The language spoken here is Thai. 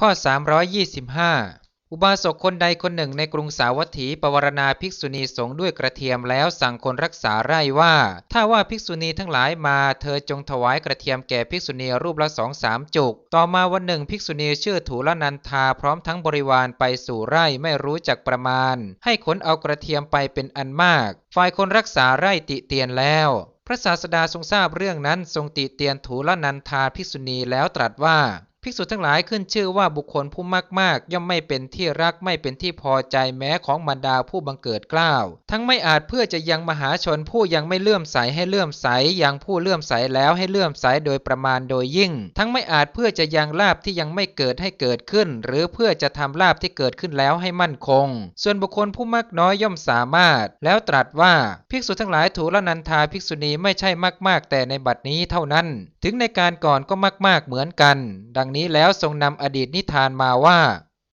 ข้อ 325 อุบาสกคนใดคนหนึ่งในกรุงสาวัตถีปวารณาภิกษุณีสงฆ์ด้วยกระเทียมแล้วสั่งคนรักษาไร่ว่า ถ้าว่าภิกษุณีทั้งหลายมาเธอจงถวายกระเทียมแก่ภิกษุณีรูปละสองสามจุก ต่อมาวันหนึ่งภิกษุณีชื่อถูลนันทาพร้อมทั้งบริวารไปสู่ไร่ไม่รู้จักประมาณ ให้ขนเอากระเทียมไปเป็นอันมาก ฝ่ายคนรักษาไร่ติเตียนแล้วพระศาสดาทรงทราบเรื่องนั้นทรงติเตียนถูลนันทาภิกษุณีแล้วตรัสว่า ภิกษุทั้งหลายขึ้นชื่อว่าบุคคลผู้มากมากย่อมไม่เป็นที่รักไม่เป็นที่พอใจแม้ของบรรดาผู้บังเกิดเกล้าว ทั้งไม่อาจเพื่อจะยังมหาชนผู้ยังไม่เลื่อมใสให้เลื่อมใสยังผู้เลื่อมใสแล้วให้เลื่อมใสโดยประมาณโดยยิ่ง ทั้งไม่อาจเพื่อจะยังลาบที่ยังไม่เกิดให้เกิดขึ้น หรือเพื่อจะทำลาบที่เกิดขึ้นแล้วให้มั่นคง ส่วนบุคคลผู้มากน้อยย่อมสามารถ แล้วตรัสว่าภิกษุทั้งหลายถูลนันทาภิกษุณีไม่ใช่มากๆ แต่ในบัดนี้เท่านั้น ถึงในการก่อนก็มากๆเหมือนกัน ดังนี้แล้วทรงนำอดีตนิทานมาว่า